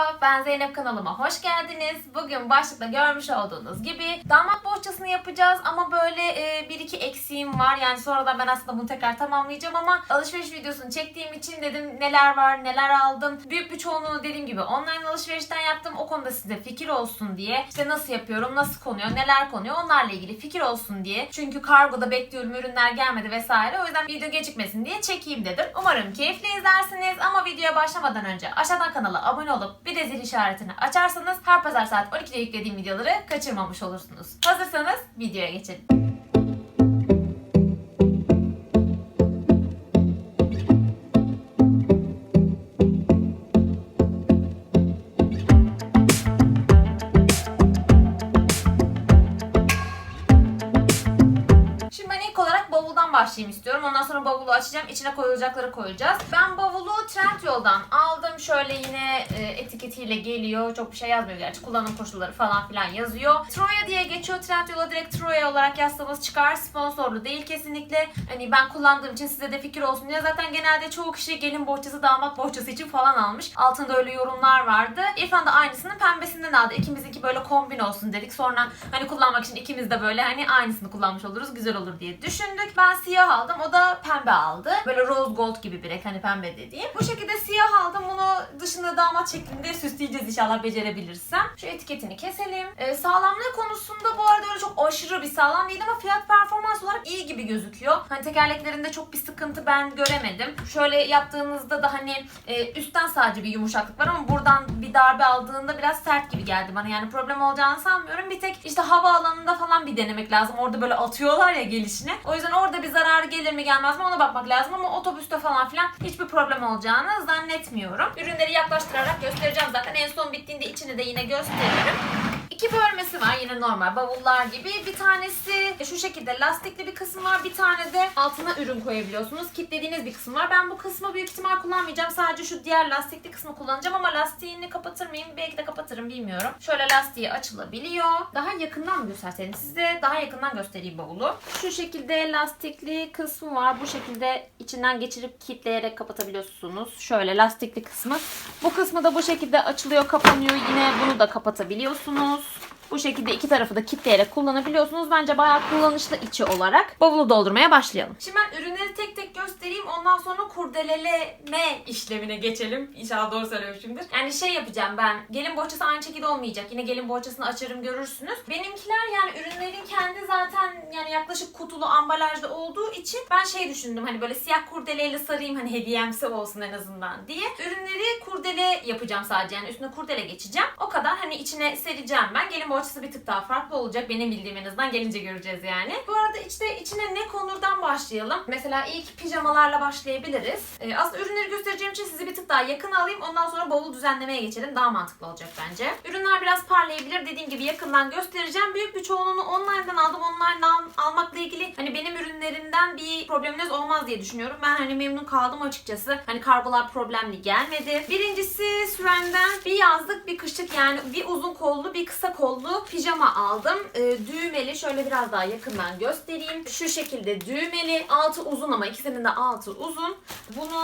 Merhaba, ben Zeynep kanalıma hoş geldiniz. Bugün başlıkta görmüş olduğunuz gibi damat bohçasını yapacağız ama böyle e, bir iki eksiğim var. Yani sonradan ben aslında bunu tekrar tamamlayacağım ama alışveriş videosunu çektiğim için dedim neler var, neler aldım. Büyük bir çoğunluğunu dediğim gibi online alışverişten yaptım. O konuda size fikir olsun diye. İşte nasıl yapıyorum, nasıl konuyor, neler konuyor onlarla ilgili fikir olsun diye. Çünkü kargoda bekliyorum ürünler gelmedi vesaire. O yüzden video gecikmesin diye çekeyim dedim. Umarım keyifli izlersiniz ama videoya başlamadan önce aşağıdan kanala abone olup bir de zil işaretini açarsanız her pazar saat 12'de yüklediğim videoları kaçırmamış olursunuz. Hazırsanız videoya geçelim. Açacağım. İçine koyulacakları koyacağız. Ben bavulu Trendyol'dan aldım. Şöyle yine e, etiketiyle geliyor. Çok bir şey yazmıyor gerçi. Kullanım koşulları falan filan yazıyor. Troya diye geçiyor. Trendyol'a direkt Troya olarak yazsanız çıkar. Sponsorlu değil kesinlikle. Hani ben kullandığım için size de fikir olsun diye. Zaten genelde çoğu kişi gelin bohçası, damat bohçası için falan almış. Altında öyle yorumlar vardı. İrfan da aynısını pembesinden aldı. İkimizinki böyle kombin olsun dedik. Sonra hani kullanmak için ikimiz de böyle hani aynısını kullanmış oluruz. Güzel olur diye düşündük. Ben siyah aldım. O da pembe aldı. Böyle rose gold gibi bir renk hani pembe dediğim. Bu şekilde siyah aldım. Bunu dışında damat şeklinde süsleyeceğiz inşallah becerebilirsem. Şu etiketini keselim. Ee, sağlamlığı konusunda bu arada öyle çok aşırı bir sağlam değil ama fiyat performans olarak iyi gibi gözüküyor. Hani tekerleklerinde çok bir sıkıntı ben göremedim. Şöyle yaptığınızda da hani e, üstten sadece bir yumuşaklık var ama buradan bir darbe aldığında biraz sert gibi geldi bana. Yani problem olacağını sanmıyorum. Bir tek işte hava alanında falan bir denemek lazım. Orada böyle atıyorlar ya gelişine. O yüzden orada bir zarar gelir mi gelmez mi ona bakmak lazım ama otobüste falan filan hiçbir problem olacağını zannetmiyorum. Ürünleri yaklaştırarak göstereceğim zaten. En son bittiğinde içini de yine gösteririm. İki bölmesi var yine normal bavullar gibi. Bir tanesi şu şekilde lastikli bir kısım var. Bir tane de altına ürün koyabiliyorsunuz. Kitlediğiniz bir kısım var. Ben bu kısmı büyük ihtimal kullanmayacağım. Sadece şu diğer lastikli kısmı kullanacağım ama lastiğini kapatır mıyım? Belki de kapatırım bilmiyorum. Şöyle lastiği açılabiliyor. Daha yakından mı gösterseydim size? Daha yakından göstereyim bavulu. Şu şekilde lastikli kısmı var. Bu şekilde içinden geçirip kitleyerek kapatabiliyorsunuz. Şöyle lastikli kısmı. Bu kısmı da bu şekilde açılıyor, kapanıyor. Yine bunu da kapatabiliyorsunuz. Bu şekilde iki tarafı da kitleyerek kullanabiliyorsunuz. Bence bayağı kullanışlı içi olarak. Bavulu doldurmaya başlayalım. Şimdi ben ürünleri tek tek göstereyim. Ondan sonra kurdeleleme işlemine geçelim. İnşallah doğru söylemişimdir. Yani şey yapacağım ben. Gelin bohçası aynı şekilde olmayacak. Yine gelin bohçasını açarım görürsünüz. Benimkiler yani ürünlerin kendi zaten yani yaklaşık kutulu ambalajda olduğu için ben şey düşündüm. Hani böyle siyah kurdeleyle sarayım hani hediyemsi olsun en azından diye. Ürünleri kurdele yapacağım sadece. Yani üstüne kurdele geçeceğim. O kadar hani içine sereceğim ben. Gelin bohçası bir tık daha farklı olacak. Benim bildiğim en azından gelince göreceğiz yani. Bu arada işte içine ne konurdan başlayalım. Mesela ilk pijamalarla başlayabiliriz. Ee, aslında ürünleri göstereceğim için sizi bir tık daha yakın alayım. Ondan sonra bavul düzenlemeye geçelim. Daha mantıklı olacak bence. Ürünler biraz parlayabilir. Dediğim gibi yakından göstereceğim. Büyük bir çoğunluğunu online'dan aldım. Online'dan almakla ilgili hani benim ürünlerimden bir probleminiz olmaz diye düşünüyorum. Ben hani memnun kaldım açıkçası. Hani kargolar problemli gelmedi. Birincisi Süren'den bir yazlık bir kışlık yani bir uzun kollu bir kısa kollu pijama aldım. Ee, düğmeli şöyle biraz daha yakından göstereyim. Şu şekilde düğmeli. Altı uzun ama ikisinin de altı uzun. Bunu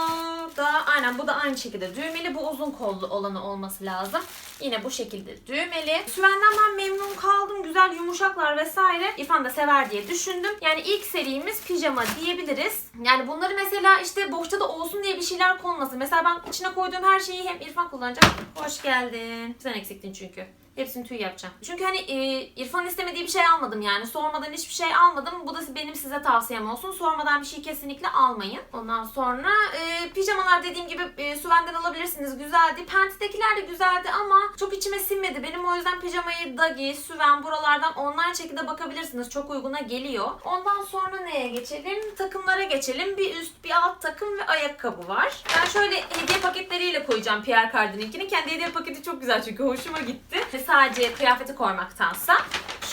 da aynen bu da aynı şekilde düğmeli. Bu uzun kollu olanı olması lazım. Yine bu şekilde düğmeli. Süvenden ben memnun kaldım. Güzel yumuşaklar vesaire. İrfan da sever diye düşündüm. Yani ilk serimiz pijama diyebiliriz. Yani bunları mesela işte bohçada olsun diye bir şeyler konmasın. Mesela ben içine koyduğum her şeyi hem İrfan kullanacak. Hoş geldin. Sen eksiktin çünkü. Hepsini tüy yapacağım. Çünkü hani e, İrfan istemediği bir şey almadım yani. Sormadan hiçbir şey almadım. Bu da benim size tavsiyem olsun. Sormadan bir şey kesinlikle almayın. Ondan sonra e, pijamalar dediğim gibi e, Süven'den alabilirsiniz. Güzeldi. Penti'dekiler de güzeldi ama çok içime sinmedi. Benim o yüzden pijamayı Dagi, Süven buralardan online şekilde bakabilirsiniz. Çok uyguna geliyor. Ondan sonra neye geçelim? Takımlara geçelim. Bir üst, bir alt takım ve ayakkabı var. Ben şöyle hediye paketleriyle koyacağım Pierre Cardin'inkini. Kendi hediye paketi çok güzel çünkü hoşuma gitti. Sadece kıyafeti koymaktansa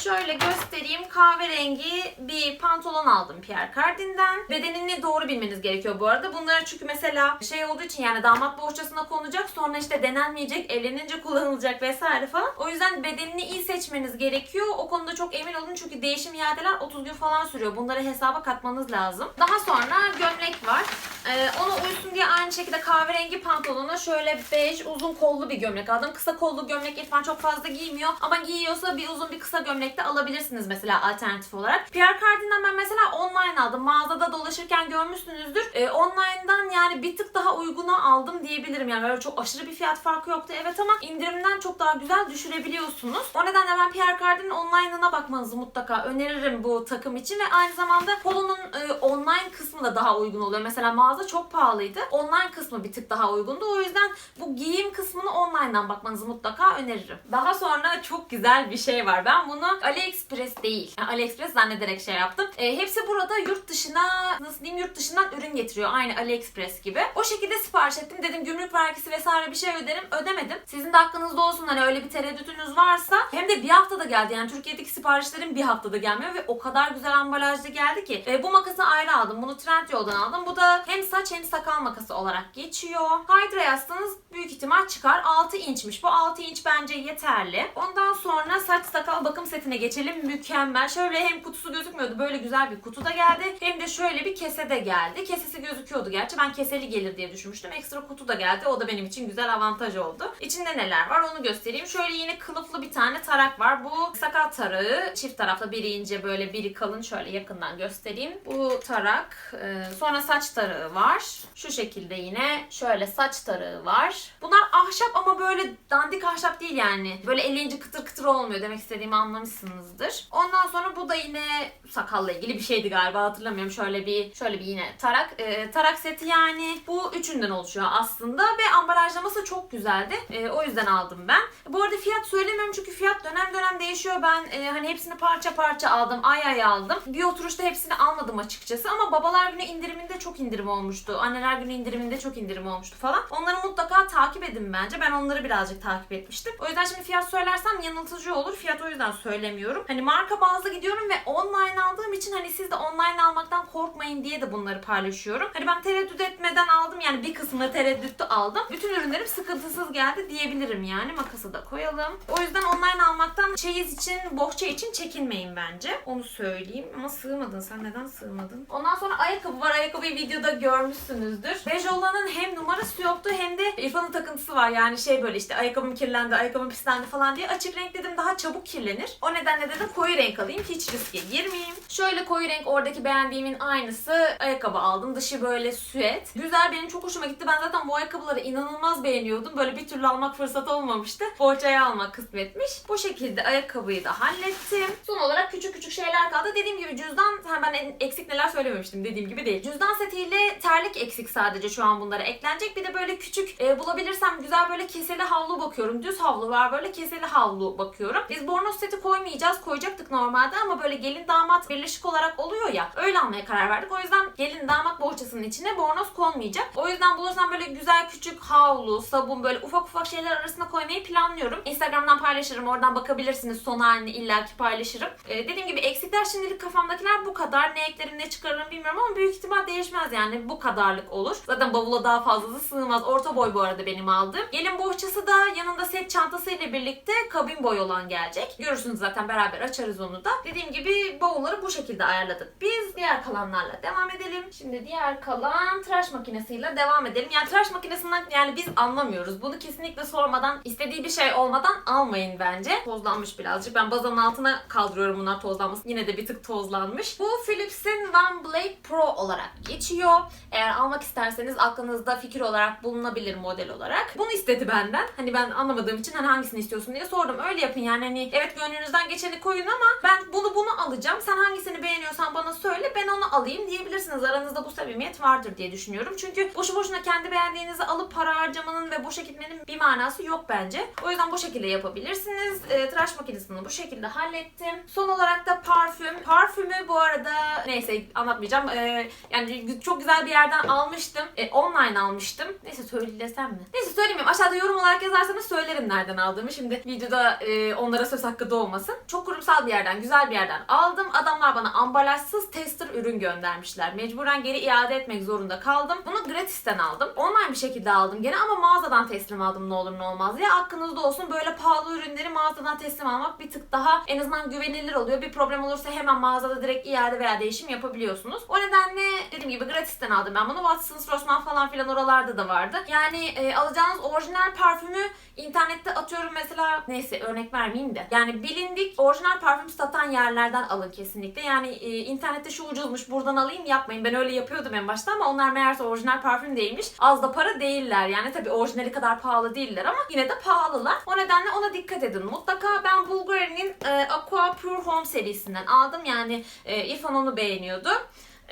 şöyle göstereyim. Kahverengi bir pantolon aldım Pierre Cardin'den. Bedenini doğru bilmeniz gerekiyor bu arada. Bunları çünkü mesela şey olduğu için yani damat bohçasına konacak sonra işte denenmeyecek, evlenince kullanılacak vesaire falan. O yüzden bedenini iyi seçmeniz gerekiyor. O konuda çok emin olun çünkü değişim iadeler 30 gün falan sürüyor. Bunları hesaba katmanız lazım. Daha sonra gömlek var. Ee, ona uysun diye aynı şekilde kahverengi pantolona şöyle bej uzun kollu bir gömlek aldım. Kısa kollu gömlek İrfan çok fazla giymiyor. Ama giyiyorsa bir uzun bir kısa gömlek de alabilirsiniz mesela alternatif olarak. Pierre Cardin'den ben mesela online aldım. Mağazada dolaşırken görmüşsünüzdür. Ee, online'dan yani bir tık daha uyguna aldım diyebilirim. Yani böyle çok aşırı bir fiyat farkı yoktu. Evet ama indirimden çok daha güzel düşürebiliyorsunuz. O nedenle ben Pierre Cardin'in online'ına bakmanızı mutlaka öneririm bu takım için ve aynı zamanda Polo'nun e, online kısmı da daha uygun oluyor. Mesela mağaza çok pahalıydı. Online kısmı bir tık daha uygundu. O yüzden bu giyim kısmını online'dan bakmanızı mutlaka öneririm. Daha sonra çok güzel bir şey var. Ben bunu AliExpress değil. Yani AliExpress zannederek şey yaptım. E, hepsi burada yurt dışına nasıl diyeyim yurt dışından ürün getiriyor. Aynı AliExpress gibi. O şekilde sipariş ettim. Dedim gümrük vergisi vesaire bir şey öderim. Ödemedim. Sizin de aklınızda olsun hani öyle bir tereddütünüz varsa. Hem de bir haftada geldi. Yani Türkiye'deki siparişlerin bir haftada gelmiyor ve o kadar güzel ambalajlı geldi ki. E, bu makası ayrı aldım. Bunu Trendyol'dan aldım. Bu da hem saç hem sakal makası olarak geçiyor. Hydra yazsanız büyük ihtimal çıkar. 6 inçmiş. Bu 6 inç bence yeterli. Ondan sonra saç sakal bakım setine geçelim. Mükemmel. Şöyle hem kutusu gözükmüyordu. Böyle güzel bir kutu da geldi. Hem de şöyle bir kese de geldi. Kesesi gözüküyordu gerçi. Ben keseli gelir diye düşünmüştüm. Ekstra kutu da geldi. O da benim için güzel avantaj oldu. İçinde neler var onu göstereyim. Şöyle yine kılıflı bir tane tarak var. Bu sakal tarağı. Çift tarafta biri ince böyle biri kalın. Şöyle yakından göstereyim. Bu tarak. Ee, Sonra saç tarağı var. Şu şekilde yine şöyle saç tarağı var. Bunlar ahşap ama böyle dandik ahşap değil yani. Böyle eleyince kıtır kıtır olmuyor demek istediğimi anlamışsınızdır. Ondan sonra bu da yine sakalla ilgili bir şeydi galiba hatırlamıyorum. Şöyle bir şöyle bir yine tarak. Ee, tarak seti yani bu üçünden oluşuyor aslında ve ambalajlaması çok güzeldi. Ee, o yüzden aldım ben. Bu arada fiyat söylemiyorum çünkü fiyat dönem dönem değişiyor. Ben e, hani hepsini parça parça aldım. Ay ay aldım. Bir oturuşta hepsini almadım açıkçası ama babalar günü indiriminde çok indirim olmuştu. Anneler günü indiriminde çok indirim olmuştu falan. Onları mutlaka takip edin bence. Ben onları birazcık takip etmiştim. O yüzden şimdi fiyat söylersem yanıltıcı olur. Fiyat o yüzden söylemiyorum. Hani marka bazlı gidiyorum ve online aldığım için hani siz de online almaktan korkmayın diye de bunları paylaşıyorum. Hani ben tereddüt etmeden aldım yani bir kısmını tereddütlü aldım. Bütün ürünlerim sıkıntısız geldi diyebilirim yani. Makası da koyalım. O yüzden online almaktan çeyiz için, bohça için çekinmeyin bence. Onu söyleyeyim. Ama sığmadın. Sen neden sığmadın? Ondan sonra ayakkabı var. Ayakkabıyı videoda görmüşsünüzdür. Bej olanın hem numarası yoktu hem de İrfan'ın takıntısı var. Yani şey böyle işte ayakkabım kirlendi, ayakkabım pislendi falan diye. Açık renk dedim daha çabuk kirlenir. O nedenle dedim koyu renk alayım. Hiç riske girmeyeyim. Şöyle koyu renk oradaki beğendiğimin aynısı ayakkabı aldım. Dışı böyle süet. Güzel benim çok hoşuma gitti. Ben zaten bu ayakkabıları inanılmaz beğeniyordum. Böyle bir türlü almak fırsatı olmamıştı. Bohçaya almak kısmetmiş. Bu şekilde ayakkabıyı da hallettim. Son olarak küçük küçük şeyler kaldı. Dediğim gibi cüzdan, ben en- eksik neler söylememiştim dediğim gibi değil. Cüzdan setiyle terlik eksik sadece şu an bunlara eklenecek. Bir de böyle küçük e, bulabilirsem güzel böyle keseli havlu bakıyorum. Düz havlu var böyle keseli havlu bakıyorum. Biz bornoz seti koymayacağız. Koyacaktık normalde ama böyle gelin damat birleşik olarak oluyor ya. Öyle almaya karar verdik. O yüzden gelin damat bohçasının içine bornoz konmayacak. O yüzden bulursam böyle güzel küçük havlu, sabun böyle ufak ufak şeyler arasına koymayı planlıyorum. Instagram'dan paylaşırım. Oradan bakabilirsiniz. Son halini illaki paylaşırım. Ee, dediğim gibi eksikler şimdilik kafamdakiler bu kadar. Ne eklerim ne çıkarırım bilmiyorum ama büyük ihtimal değişmez yani. Bu kadarlık olur. Zaten bavula daha fazlası sığmaz. Orta boy bu arada benim aldığım. Gelin bohçası da yanında set çantası ile birlikte kabin boy olan gelecek. Görürsünüz zaten beraber açarız onu da. Dediğim gibi bavulları bu şekilde ayarladık. Biz diğer kalanlarla devam edelim. Şimdi diğer kalan tıraş makinesiyle devam edelim. Yani tıraş makinesinden yani biz anlamıyoruz. Bunu kesinlikle sormadan istediği bir şey olmadan almayın bence. Tozlanmış birazcık. Ben bazanın altına kaldırıyorum bunlar tozlanmasın. Yine de bir tık tozlanmış. Bu Philips'in One Blade Pro olarak geçiyor. Eğer almak isterseniz aklınızda fikir olarak bulunabilir model olarak. Bunu istedi benden. Hani ben anlamadığım için hani hangisini istiyorsun diye sordum. Öyle yapın yani hani evet gönlünüzden geçeni koyun ama ben bunu bunu alacağım. Sen hangisini beğeniyorsan bana söyle ben onu alayım diyebilirsiniz. Aranızda bu samimiyet vardır diye düşünüyorum. Çünkü boşu boşuna kendi beğendiğinizi alıp para harcamanın ve boşa gitmenin bir manası yok bence. O yüzden bu şekilde yapabilirsiniz. E, tıraş makinesini bu şekilde hallettim. Son olarak da parfüm. Parfümü bu arada neyse anlatmayacağım. E, yani çok güzel bir yerden almıştım. E, online almıştım. Neyse söylesem mi? Neyse söylemeyeyim. Aşağıda yorum olarak yazarsanız söylerim nereden aldığımı. Şimdi videoda e, onlara söz hakkı doğmasın. Çok kurumsal bir yerden, güzel bir yerden aldım. Adamlar bana ambalajsız tester ürün göndermişler. Mecburen geri iade etmek zorunda kaldım. Bunu gratisten aldım. Online bir şekilde aldım gene ama mağazadan teslim aldım ne olur ne olmaz diye. Aklınızda olsun böyle pahalı ürünleri mağazadan teslim almak bir tık daha en azından güvenilir oluyor. Bir problem olursa hemen mağazada direkt iade veya değişim yapabiliyorsunuz. O nedenle dediğim gibi gratisten aldım ben bunu. Watsons, Rossmann falan filan oralarda da vardı. Yani e, alacağınız orijinal parfümü internette atıyorum mesela neyse örnek vermeyeyim de. Yani bilindik orijinal parfüm satan yerlerden alın kesinlikle. Yani e, internette şu ucuzmuş buradan alayım yapmayın. Ben öyle yapıyordum en başta ama onlar meğerse orijinal parfüm değilmiş. Az da para değiller. Yani tabii orijinali kadar pahalı değiller ama yine de pahalılar. O nedenle ona dikkat edin. Mutlaka ben Bulgari'nin e, Aqua Pure Home serisinden aldım. Yani e, İrfan onu beğeniyordu.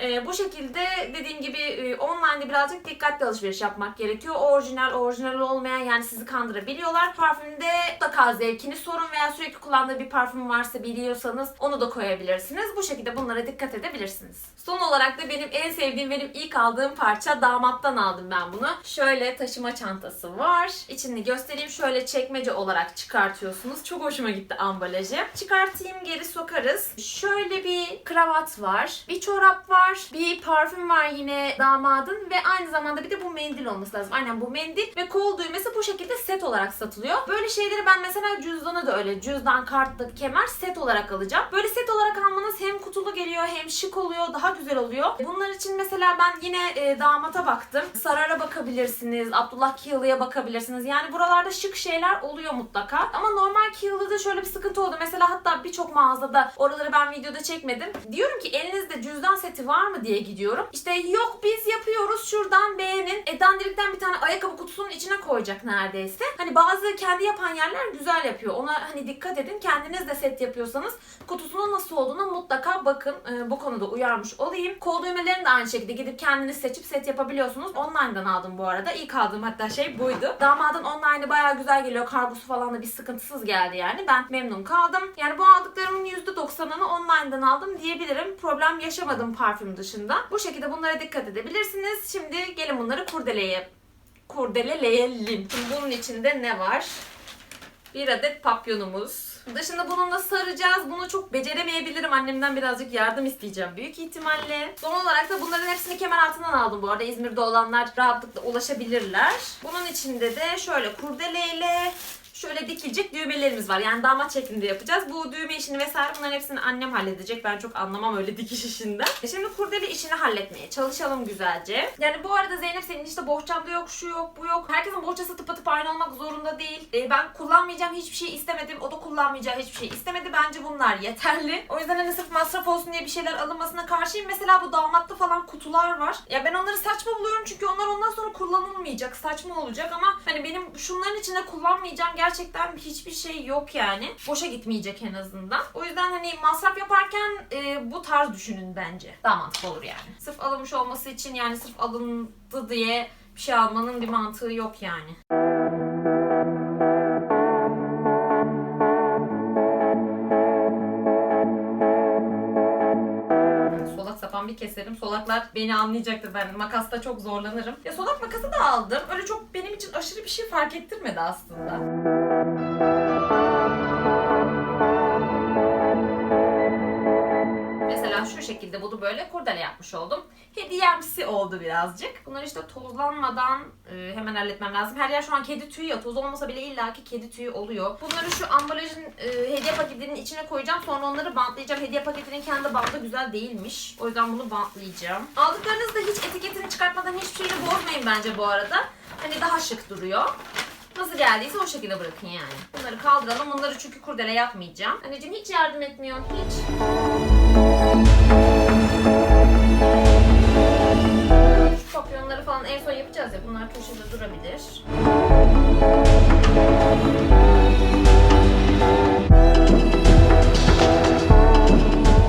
Ee, bu şekilde dediğim gibi e, online'da birazcık dikkatli alışveriş yapmak gerekiyor. Orijinal, orijinal olmayan yani sizi kandırabiliyorlar. Parfümde mutlaka zevkini sorun veya sürekli kullandığı bir parfüm varsa biliyorsanız onu da koyabilirsiniz. Bu şekilde bunlara dikkat edebilirsiniz. Son olarak da benim en sevdiğim, benim ilk aldığım parça damattan aldım ben bunu. Şöyle taşıma çantası var. İçini göstereyim. Şöyle çekmece olarak çıkartıyorsunuz. Çok hoşuma gitti ambalajı. Çıkartayım geri sokarız. Şöyle bir kravat var. Bir çorap var. Bir parfüm var yine damadın ve aynı zamanda bir de bu mendil olması lazım. Aynen bu mendil ve kol düğmesi bu şekilde set olarak satılıyor. Böyle şeyleri ben mesela cüzdana da öyle cüzdan, kartlık, kemer set olarak alacağım. Böyle set olarak almanız hem kutulu geliyor hem şık oluyor, daha güzel oluyor. Bunlar için mesela ben yine e, damata baktım. Sarar'a bakabilirsiniz, Abdullah Kiyalı'ya bakabilirsiniz. Yani buralarda şık şeyler oluyor mutlaka. Ama normal Kiyalı'da şöyle bir sıkıntı oldu. Mesela hatta birçok mağazada oraları ben videoda çekmedim. Diyorum ki elinizde cüzdan seti var mı diye gidiyorum. İşte yok biz yapıyoruz şuradan beğenin. E dandirikten bir tane ayakkabı kutusunun içine koyacak neredeyse. Hani bazı kendi yapan yerler güzel yapıyor. Ona hani dikkat edin. Kendiniz de set yapıyorsanız kutusunun nasıl olduğuna mutlaka bakın. Ee, bu konuda uyarmış olayım. Kol düğmelerini de aynı şekilde gidip kendiniz seçip set yapabiliyorsunuz. Online'dan aldım bu arada. İlk aldığım hatta şey buydu. Damadın online'ı bayağı güzel geliyor. Kargosu falan da bir sıkıntısız geldi yani. Ben memnun kaldım. Yani bu aldıklarımın %90'ını online'dan aldım diyebilirim. Problem yaşamadım parfüm dışında. Bu şekilde bunlara dikkat edebilirsiniz. Şimdi gelin bunları kurdeleye kurdeleleyelim. Şimdi bunun içinde ne var? Bir adet papyonumuz. Dışında bununla saracağız. Bunu çok beceremeyebilirim. Annemden birazcık yardım isteyeceğim büyük ihtimalle. Son olarak da bunların hepsini kemer altından aldım bu arada. İzmir'de olanlar rahatlıkla ulaşabilirler. Bunun içinde de şöyle kurdeleyle şöyle dikilecek düğmelerimiz var. Yani damat şeklinde yapacağız. Bu düğme işini vesaire bunların hepsini annem halledecek. Ben çok anlamam öyle dikiş işinden. E Şimdi kurdele işini halletmeye çalışalım güzelce. Yani bu arada Zeynep senin işte bohçanda yok, şu yok, bu yok. Herkesin bohçası tıpatıp aynı olmak zorunda değil. E, ben kullanmayacağım hiçbir şey istemedim. O da kullanmayacağı hiçbir şey istemedi. Bence bunlar yeterli. O yüzden hani sırf masraf olsun diye bir şeyler alınmasına karşıyım. Mesela bu damatta falan kutular var. Ya ben onları saçma buluyorum çünkü onlar ondan sonra kullanılmayacak. Saçma olacak ama hani benim şunların içinde kullanmayacağım gerçekten hiçbir şey yok yani. Boşa gitmeyecek en azından. O yüzden hani masraf yaparken e, bu tarz düşünün bence. Daha mantıklı olur yani. Sırf alınmış olması için yani sırf alındı diye bir şey almanın bir mantığı yok yani. Bir keserim. Solaklar beni anlayacaktır ben. Makasta çok zorlanırım. Ya solak makası da aldım. Öyle çok benim için aşırı bir şey fark ettirmedi aslında. Mesela şu şekilde bunu böyle kurdele yapmış oldum. Hediyemsi oldu birazcık. Bunları işte tozlanmadan e, hemen halletmem lazım. Her yer şu an kedi tüyü ya. Toz olmasa bile illaki kedi tüyü oluyor. Bunları şu ambalajın e, hediye paketinin içine koyacağım. Sonra onları bantlayacağım. Hediye paketinin kendi bandı güzel değilmiş. O yüzden bunu bantlayacağım. Aldıklarınızda hiç etiketini çıkartmadan hiçbir şeyini bozmayın bence bu arada. Hani daha şık duruyor. Nasıl geldiyse o şekilde bırakın yani. Bunları kaldıralım. Bunları çünkü kurdele yapmayacağım. Anneciğim hiç yardım etmiyorsun. Hiç. En son yapacağız ya. Bunlar köşede durabilir.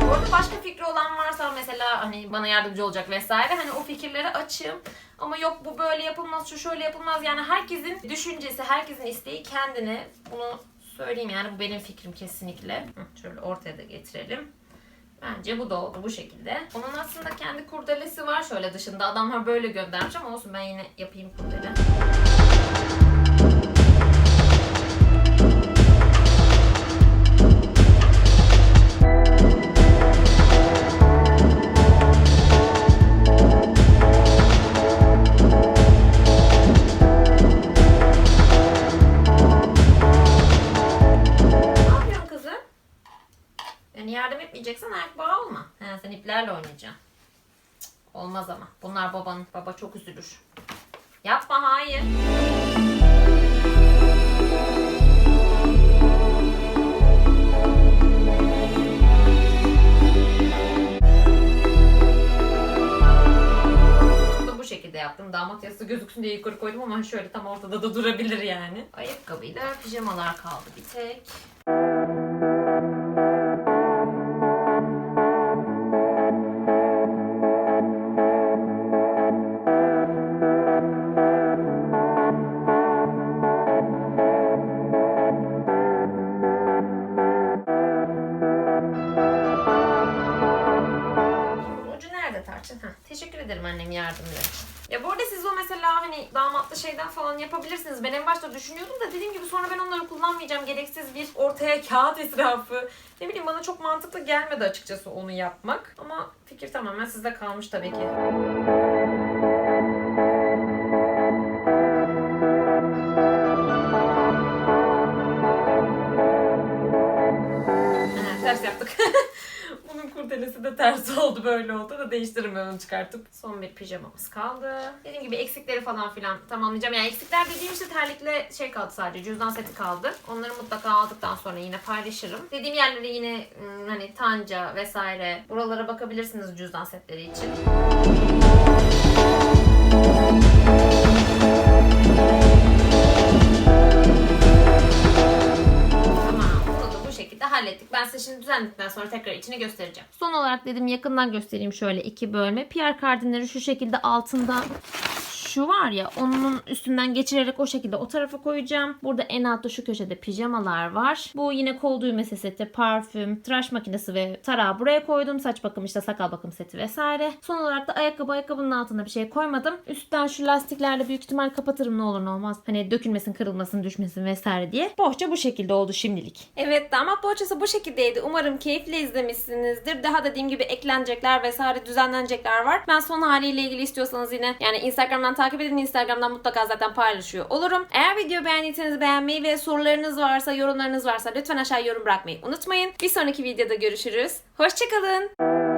Bu arada başka fikri olan varsa mesela hani bana yardımcı olacak vesaire hani o fikirleri açığım. Ama yok bu böyle yapılmaz, şu şöyle yapılmaz. Yani herkesin düşüncesi, herkesin isteği kendine. Bunu söyleyeyim yani bu benim fikrim kesinlikle. Şöyle ortaya da getirelim. Bence bu da oldu bu şekilde. Onun aslında kendi kurdelesi var şöyle dışında. Adamlar böyle göndermiş ama olsun ben yine yapayım kurdele. Olmaz ama. Bunlar babanın. Baba çok üzülür. Yapma hayır. Bu şekilde yaptım. Damat yastığı gözüksün diye yukarı koydum ama şöyle tam ortada da durabilir yani. Ayakkabıyla pijamalar kaldı bir tek. Mesela hani damatlı şeyden falan yapabilirsiniz. Ben en başta düşünüyordum da dediğim gibi sonra ben onları kullanmayacağım. Gereksiz bir ortaya kağıt israfı. Ne bileyim bana çok mantıklı gelmedi açıkçası onu yapmak. Ama fikir tamamen sizde kalmış tabii ki. Ters yaptık. Kurdelesi de ters oldu böyle oldu da değiştiririm onu çıkartıp. Son bir pijamamız kaldı. Dediğim gibi eksikleri falan filan tamamlayacağım. Yani eksikler dediğim işte terlikle şey kaldı sadece cüzdan seti kaldı. Onları mutlaka aldıktan sonra yine paylaşırım. Dediğim yerlere yine ım, hani tanca vesaire buralara bakabilirsiniz cüzdan setleri için. Hallettik. Ben size şimdi düzenledikten sonra tekrar içini göstereceğim. Son olarak dedim yakından göstereyim şöyle iki bölme. Pierre Cardin'leri şu şekilde altında şu var ya onun üstünden geçirerek o şekilde o tarafa koyacağım. Burada en altta şu köşede pijamalar var. Bu yine kol düğme seti, parfüm, tıraş makinesi ve tarağı buraya koydum. Saç bakım işte sakal bakım seti vesaire. Son olarak da ayakkabı ayakkabının altına bir şey koymadım. Üstten şu lastiklerle büyük ihtimal kapatırım ne olur ne olmaz. Hani dökülmesin, kırılmasın, düşmesin vesaire diye. Bohça bu şekilde oldu şimdilik. Evet damat bohçası bu şekildeydi. Umarım keyifle izlemişsinizdir. Daha dediğim gibi eklenecekler vesaire düzenlenecekler var. Ben son haliyle ilgili istiyorsanız yine yani Instagram'dan takip edin. Instagram'dan mutlaka zaten paylaşıyor olurum. Eğer video beğendiyseniz beğenmeyi ve sorularınız varsa, yorumlarınız varsa lütfen aşağı yorum bırakmayı unutmayın. Bir sonraki videoda görüşürüz. Hoşçakalın.